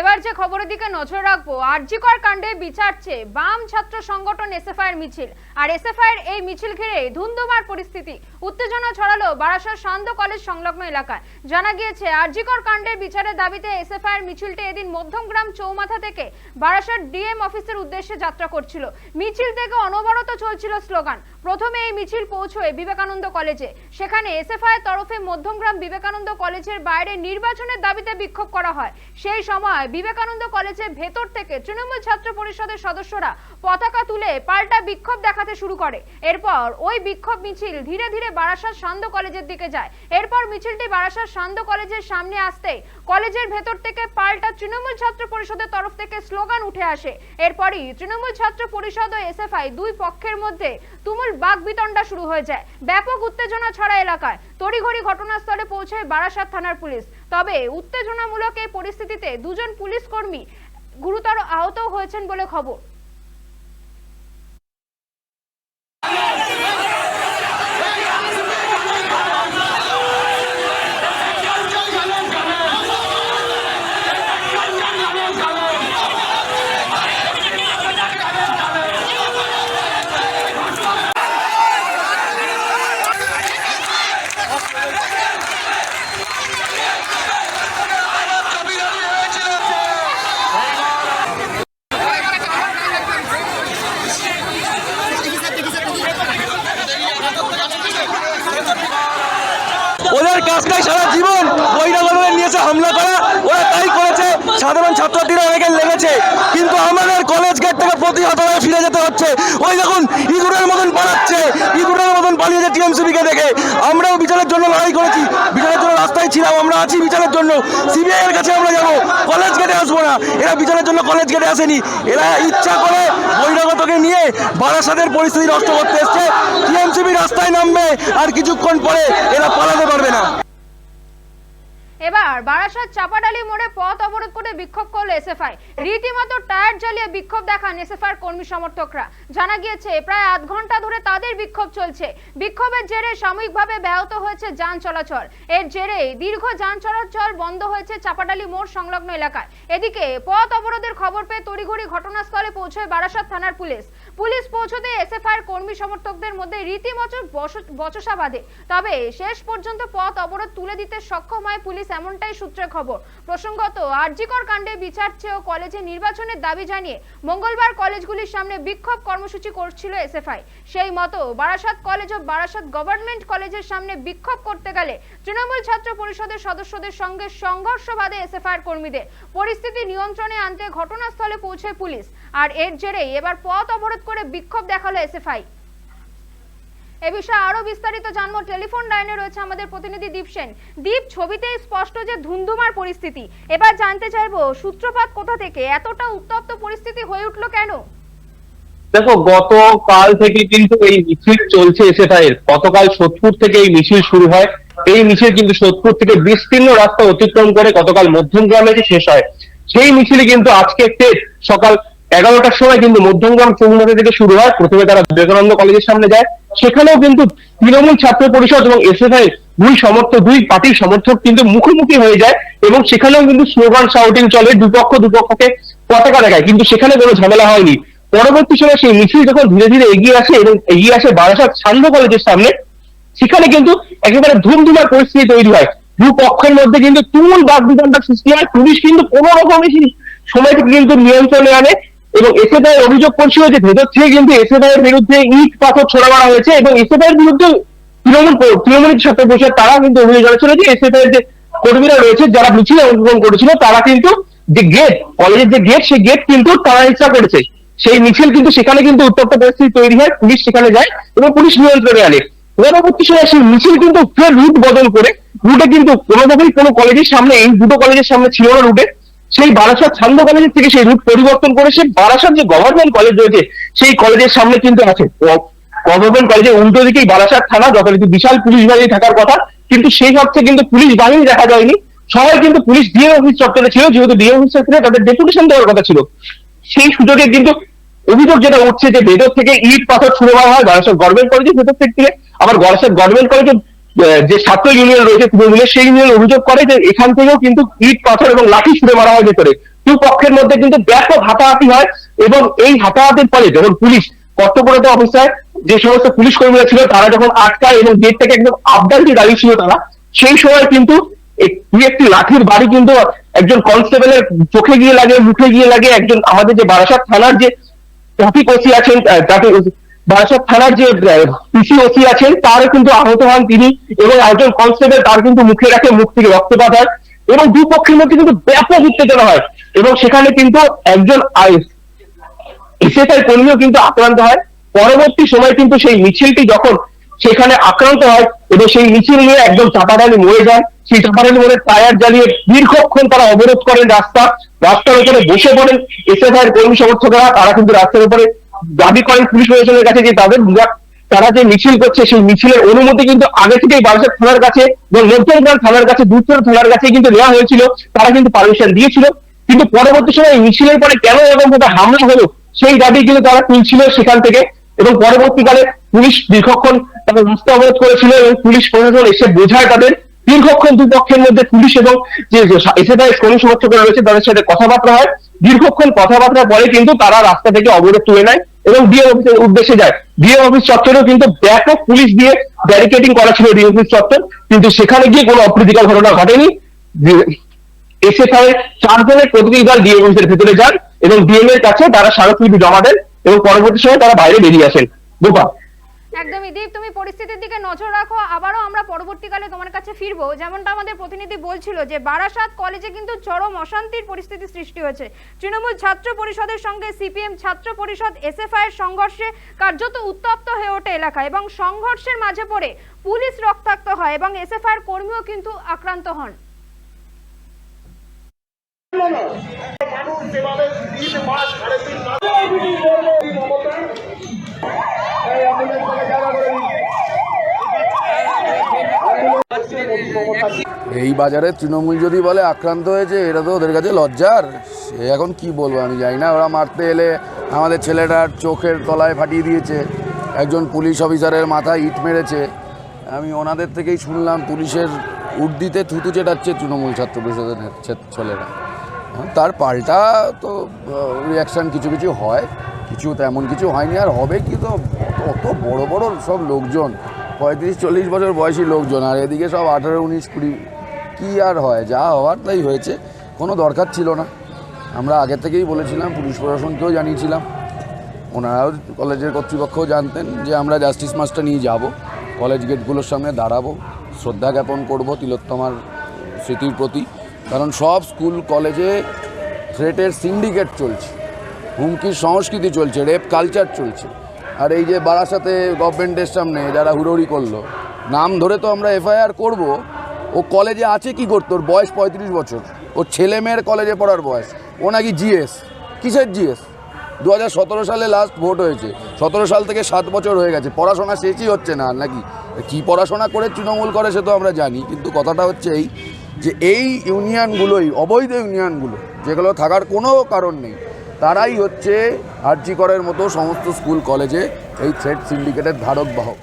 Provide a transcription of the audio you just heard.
এবার যে খবরের দিকে নজর রাখব, আরজিকর কাণ্ডে বিচার চেয়ে বাম ছাত্র সংগঠন এসএফআই এর মিছিল। আর এসএফআই এর এই মিছিল ঘিরে ধুন্ধুমার পরিস্থিতি। উত্তেজনা ছড়ালো বারাসাত সান্দ কলেজ সংলগ্ন এলাকায়। জানা গিয়েছে, আরজিকর কাণ্ডের বিচারের দাবিতে এসএফআই এর মিছিলটি এদিন মধ্যমগ্রাম চৌমাথা থেকে বারাসাত ডিএম অফিসের উদ্দেশ্যে যাত্রা করছিল। মিছিল থেকে অনবরত চলছিল স্লোগান, প্রথমে এই মিছিল পৌঁছয় বিবেকানন্দ কলেজে। সেখানে এসএফআই এর তরফে মধ্যমগ্রাম বিবেকানন্দ কলেজের বাইরে নির্বাচনের দাবিতে বিক্ষোভ করা হয়। সেই সময় বিবেকানন্দ কলেজের ভেতর থেকে তৃণমূল ছাত্র পরিষদের সদস্যরা পতাকা তুলে পাল্টা বিক্ষোভ দেখাতে শুরু করে। এরপর ওই বিক্ষোভ মিছিল ধীরে ধীরে বারাসাত সান্দ কলেজের দিকে যায়। এরপর মিছিলটি বারাসাত সান্দ কলেজের সামনে আসতেই কলেজের ভেতর থেকে পাল্টা তৃণমূল ছাত্র পরিষদের তরফ থেকে স্লোগান উঠে আসে। এরপরই তৃণমূল ছাত্র পরিষদ ও এসএফআই দুই পক্ষের মধ্যে তুমুল বাক বিতণ্ডা শুরু হয়ে যায়। ব্যাপক উত্তেজনা ছড়া এলাকায়। তড়িঘড়ি ঘটনাস্থলে পৌঁছে বারাসাত থানার পুলিশ। তবে উত্তেজনামূলক এই পরিস্থিতিতে দুজন পুলিশ কর্মী গুরুতর আহত হয়েছেন বলে খবর। ওদের কাজটাই সারা জীবন বহিরাগতদের নিয়েছে, হামলা করা, ওরা তাই করেছে, সাধারণ ছাত্রছাত্রীরা অনেকে লেগেছে। কিন্তু আমাদের কলেজ গেট প্রতিহত হয়ে ফিরে যেতে হচ্ছে। ওই দেখুন, ইঁদুরের মতন পালাচ্ছে। ইঁদুরের মতন পালিয়েছে টিএমসিবিকে দেখে। আমরাও বিচারের জন্য লড়াই করেছি। বিচারের জন্য রাস্তায় ছিলাম, আমরা আছি বিচারের জন্য। সিবিআই এর কাছে আমরা যাব। কলেজ গেটে আসব না। এরা বিচারের জন্য কলেজ গেটে আসেনি। এরা ইচ্ছা করে বহিরাগতকে নিয়ে বারাসাতের পরিস্থিতি নষ্ট করতে এসছে। টিএমসিবি রাস্তায় নামবে, আর কিছুক্ষণ পরে এরা পালাতে পারবে না। এবার বারাসাত চাপাডালি মোড়ে পথ অবরোধ করে বিক্ষোভ করল এসএফআই। রীতিমতো টায়ার জ্বালিয়ে বিক্ষোভ দেখান এসএফআই কর্মী সমর্থকরা। জানা গিয়েছে, প্রায় আধ ঘণ্টা ধরে তাদের বিক্ষোভ চলছে। বিক্ষোভের জেরে সাময়িকভাবে ব্যাহত হয়েছে যান চলাচল। এর জেরে দীর্ঘ যান চলাচল বন্ধ হয়েছে চাপাডালি মোড় সংলগ্ন এলাকায়। এদিকে পথ অবরোধের খবর পেয়ে তড়িঘড়ি ঘটনাস্থলে পৌঁছয় বারাসাত থানার পুলিশ। পুলিশ পৌঁছতে এসএফআই কর্মী সমর্থকদের মধ্যে রীতিমতো বচসা বাঁধে তবে শেষ পর্যন্ত পথ অবরোধ তুলে দিতে সক্ষম হয় পুলিশ এমনটাই সূত্রে খবর। প্রসঙ্গত, আরজিকর কাণ্ডে বিচার চেয়েও কলেজে নির্বাচনের দাবি জানিয়ে মঙ্গলবার কলেজগুলির সামনে বিক্ষোভ কর্মসূচি করছিল এসএফআই। সেই মতো বারাসাত কলেজ ও বারাসাত গভর্নমেন্ট কলেজের সামনে বিক্ষোভ করতে গেলে তৃণমূল ছাত্র পরিষদের সদস্যদের সঙ্গে সংঘর্ষ বাধে এসএফআই কর্মীদের পরিস্থিতি নিয়ন্ত্রণে আনতে ঘটনাস্থলে পৌঁছে পুলিশ। আর এর জেরেই এবার পথ অবরোধ করে বিক্ষোভ দেখাল এসএফআই। এ বিষয়ে আরও বিস্তারিত জানব। টেলিফোন লাইনে রয়েছে আমাদের প্রতিনিধি দীপ সেন। দীপ ছবিতেই স্পষ্ট যে ধুন্ধুমার পরিস্থিতি, এবার জানতে চাইব সূত্রপাত কোথা থেকে? এতটা উত্তপ্ত পরিস্থিতি হয়ে উঠল কেন? দেখো, গতকাল থেকে কিন্তু এই মিছিল চলছে এসএফআই গতকাল সোদপুর থেকে এই মিছিল শুরু হয়। এই মিছিল কিন্তু সোদপুর থেকে বিস্তীর্ণ রাস্তা অতিক্রম করে গতকাল মধ্যমগ্রামে যে শেষ হয়, সেই মিছিলে কিন্তু আজকে একটি সকাল এগারোটার সময় কিন্তু মধ্যমগ্রাম চৌমুখী থেকে শুরু হয়। প্রথমে তারা বিবেকানন্দ কলেজের সামনে যায় সেখানেও কিন্তু তৃণমূল ছাত্র পরিষদ এবং এসএফআই দুই সমর্থক, দুই পার্টির সমর্থক কিন্তু মুখোমুখি হয়ে যায় এবং সেখানেও কিন্তু স্লোগান শাউটিং চলে, দুপক্ষ দুপক্ষকে পতাকা দেখায়। কিন্তু সেখানে কোনো ঝামেলা হয়নি। পরবর্তী সময় সেই মিছিল যখন ধীরে ধীরে এগিয়ে আসে এবং এগিয়ে আসে বারাসাত সান্ধ্য কলেজের সামনে, সেখানে কিন্তু একেবারে ধুমধুমার পরিস্থিতি তৈরি হয়। দু পক্ষের মধ্যে কিন্তু তুমুল বাগবিতণ্ডা সৃষ্টি হয়। পুলিশ কিন্তু কোনো রকমই সেই সময়কে কিন্তু নিয়ন্ত্রণে আনে। এবং এসে এসএফআই অভিযোগ করছিল যে ভেতর থেকে কিন্তু এসএফআই এর বিরুদ্ধে ইট, পাথর ছোড়া মারা হয়েছে এবং এসএফআই এর বিরুদ্ধে তৃণমূল তৃণমূলের ছাত্র পরিষদ, তারা কিন্তু অভিযোগ জানাচ্ছিল যে এসএফআই এর যে কর্মীরা রয়েছে, যারা মিছিলে অংশগ্রহণ করেছিল, তারা কিন্তু যে গেট কলেজের যে গেট সেই গেট কিন্তু তারা ইচ্ছা করেছে। সেই মিছিল কিন্তু সেখানে কিন্তু উত্তপ্ত পরিস্থিতি তৈরি হয়, পুলিশ সেখানে যায় এবং পুলিশ নিয়ন্ত্রণে আনে। পরবর্তী সময় সেই মিছিল কিন্তু ফের রুট বদল করে রুটে কিন্তু কোনোভাবেই কোনো কলেজের সামনে, এই দুটো কলেজের সামনে ছিল না রুটে সেই বারাসাত ছান্দ কলেজের থেকে সেই রুট পরিবর্তন করে সেই বারাসাত যে গভর্নমেন্ট কলেজ রয়েছে, সেই কলেজের সামনে কিন্তু আছে। গভর্নমেন্ট কলেজের উল্টো দিকেই বারাসাত থানা, যথারীতি বিশাল পুলিশ বাহিনী থাকার কথা। কিন্তু সেই অর্থে কিন্তু পুলিশ বাহিনী দেখা যায়নি। সবাই কিন্তু পুলিশ ডিএ অফিস চত্বরে ছিল, যেহেতু ডিএ অফিস চত্বরে তাদের ডেপুটেশন দেওয়ার কথা ছিল। সেই সুযোগে কিন্তু অভিযোগ যেটা উঠছে যে ভেতর থেকে ইট পাথর ছুড়ে মারা হয় বারাসাত গভর্নমেন্ট কলেজের ভেতর থেকে। আবার বারাসাত গভর্নমেন্ট কলেজের যে ছাত্র ইউনিয়ন রয়েছে তৃণমূলের, সেই ইউনিয়ন অভিযোগ করে যে এখান থেকেও কিন্তু ইট, পাথর এবং লাঠি ছুড়ে মারা হয় ভেতরে। দু পক্ষের মধ্যে কিন্তু ব্যাপক হাতাহাতি হয় এবং এই হাতাহাতির ফলে যখন পুলিশ, কর্তব্যরত অবস্থায় যে সমস্ত পুলিশ কর্মীরা ছিল, তারা যখন আটকায় এবং গেট থেকে একদম আবদার দিয়ে দাঁড়িয়ে ছিল তারা, সেই সময় কিন্তু দুই একটি লাঠির বাড়ি কিন্তু একজন কনস্টেবলের চোখে গিয়ে লাগে, মুখে গিয়ে লাগে। একজন আমাদের যে বারাসাত থানার যে ট্রাফিক ওসি আছেন ট্রাফিক বারাসাত থানার যে পিসি ওসি আছেন তারও কিন্তু আহত হন তিনি এবং একজন কনস্টেবল তার কিন্তু মুখে রাখে মুখ থেকে রক্তপাত হয় এবং দুপক্ষের মধ্যে কিন্তু ব্যাপক উত্তেজনা হয় এবং সেখানে কিন্তু একজন এসএসআই কর্মীও কিন্তু আক্রান্ত হয়। পরবর্তী সময় কিন্তু সেই মিছিলটি যখন সেখানে আক্রান্ত হয় এবং সেই মিছিল নিয়ে একদম চাপাডালি মরে যায়, সেই চাপাডালি মোড়ে টায়ার জ্বালিয়ে দীর্ঘক্ষণ তারা অবরোধ করেন রাস্তা। রাস্তার উপরে বসে পড়েন এসএফআই কর্মী সমর্থকরা, তারা কিন্তু রাস্তার উপরে দাবি করেন পুলিশ প্রশাসনের কাছে যে তাদের তারা যে মিছিল করছে, সেই মিছিলের অনুমতি কিন্তু আগে থেকেই বারাসাত থানার কাছে এবং মধ্যমগ্রাম থানার কাছে দুধচর থানার কাছে কিন্তু নেওয়া হয়েছিল। তারা কিন্তু পারমিশন দিয়েছিল। কিন্তু পরবর্তী সময় মিছিলের পরে কেন এরকম ভাবে হামলা হলো, সেই দাবি কিন্তু তারা তুলছিল সেখান থেকে। এবং পরবর্তীকালে পুলিশ দীর্ঘক্ষণ তারা রাস্তা অবরোধ করেছিল এবং পুলিশ প্রশাসন এসে বোঝায় তাদের। দীর্ঘক্ষণ দুপক্ষের মধ্যে পুলিশ এবং যে এসএফআই কর্মী সমর্থকরা রয়েছে, তাদের সাথে কথাবার্তা হয়। দীর্ঘক্ষণ কথাবার্তার পরে কিন্তু তারা রাস্তা থেকে অবরোধ তুলে নেয়। এবং ডিএম অফিসের উদ্দেশ্যে যায়। ডিএম অফিস চত্বরেও কিন্তু ব্যাপক পুলিশ দিয়ে ব্যারিকেডিং করা ছিল ডিএম অফিস চত্বর। কিন্তু সেখানে গিয়ে কোনো অপ্রীতিকর ঘটনা ঘটেনি। এসএফআই চারজনের প্রতিনিধি দল ডিএম অফিসের ভেতরে যান এবং ডিএম এর কাছে তারা স্মারকলিপি জমা দেন এবং পরবর্তী সময় তারা বাইরে বেরিয়ে আসেন। বোপা একদমই। দীপ, তুমি পরিস্থিতির দিকে নজর রাখো, আবারও আমরা পরবর্তীকালে তোমার কাছে ফিরবো। যেমনটা আমাদের প্রতিনিধি বলছিল যে, বারাসাত কলেজে কিন্তু চরম অশান্তির পরিস্থিতি সৃষ্টি হয়েছে। তৃণমূল ছাত্র পরিষদের সঙ্গে সিপিএম ছাত্র পরিষদ, এসএফআই এর সংঘর্ষে কার্যত উত্তপ্ত হয়ে ওঠে এলাকা এবং সংঘর্ষের মাঝে পড়ে পুলিশ রক্তাক্ত হয় এবং এসএফআই এর কর্মীও কিন্তু আক্রান্ত হন। মানুষ যেভাবে তিন মাস সাড়ে তিন মাস মমতা এই অ্যাম্বুলেন্সটাকে জায়গা করে দিন। অ্যাম্বুলেন্স এই বাজারে তৃণমূল যদি বলে আক্রান্ত হয়েছে এটা তো ওদের কাছে লজ্জার। সে এখন কি বলব আমি জানি না। ওরা মারতে এলে আমাদের ছেলেটার চোখের তলায় ফাটিয়ে দিয়েছে। একজন পুলিশ অফিসারের মাথায় ইট মেরেছে। আমি ওনাদের থেকেই শুনলাম পুলিশের উর্দিতে থুতু চেটাচ্ছে তৃণমূল ছাত্র পরিষদের ছেলেরা। হ্যাঁ, তার পাল্টা তো রিয়াকশান কিছু কিছু হয়। কিছু তেমন কিছু হয়নি আর হবে কি তো? অত বড় বড় সব লোকজন। পঁয়ত্রিশ, চল্লিশ বছর বয়সী লোকজন, আর এদিকে সব আঠারো, উনিশ, কুড়ি, কী আর হয়, যা হওয়ার তাই হয়েছে, কোনো দরকার ছিল না। আমরা আগে থেকেই বলেছিলাম, পুলিশ প্রশাসনকেও জানিয়েছিলাম, ওনারাও কলেজের কর্তৃপক্ষও জানতেন যে আমরা জাস্টিস মাস্টার নিয়ে যাব, কলেজ গেটগুলোর সামনে দাঁড়াবো, শ্রদ্ধা জ্ঞাপন করব তিলোত্তমার স্মৃতির প্রতি, কারণ সব স্কুল কলেজে থ্রেটের সিন্ডিকেট চলছে, হুমকির সংস্কৃতি চলছে, রেপ কালচার চলছে। আর এই যে বারাসাতে গভর্নমেন্টের সামনে যারা হুড়োহুড়ি করল, নাম ধরে তো আমরা এফআইআর করব। ও কলেজে আছে কি করতো? ওর বয়স পঁয়ত্রিশ বছর। ওর ছেলে মেয়ের কলেজে পড়ার বয়স। ও নাকি জিএস। কিসের জিএস? দু হাজার সতেরো সালে লাস্ট ভোট হয়েছে। সতেরো সাল থেকে সাত বছর হয়ে গেছে। পড়াশোনা শেষই হচ্ছে না নাকি? কি পড়াশোনা করে তৃণমূল করে সে তো আমরা জানি, কিন্তু কথাটা হচ্ছে এই যে এই ইউনিয়নগুলোই, অবৈধ ইউনিয়নগুলো, যেগুলো থাকার কোনো কারণ নেই। তারাই হচ্ছে আর্জি করের মতো সমস্ত স্কুল কলেজে এই থ্রেড সিন্ডিকেটের ধারক বাহক।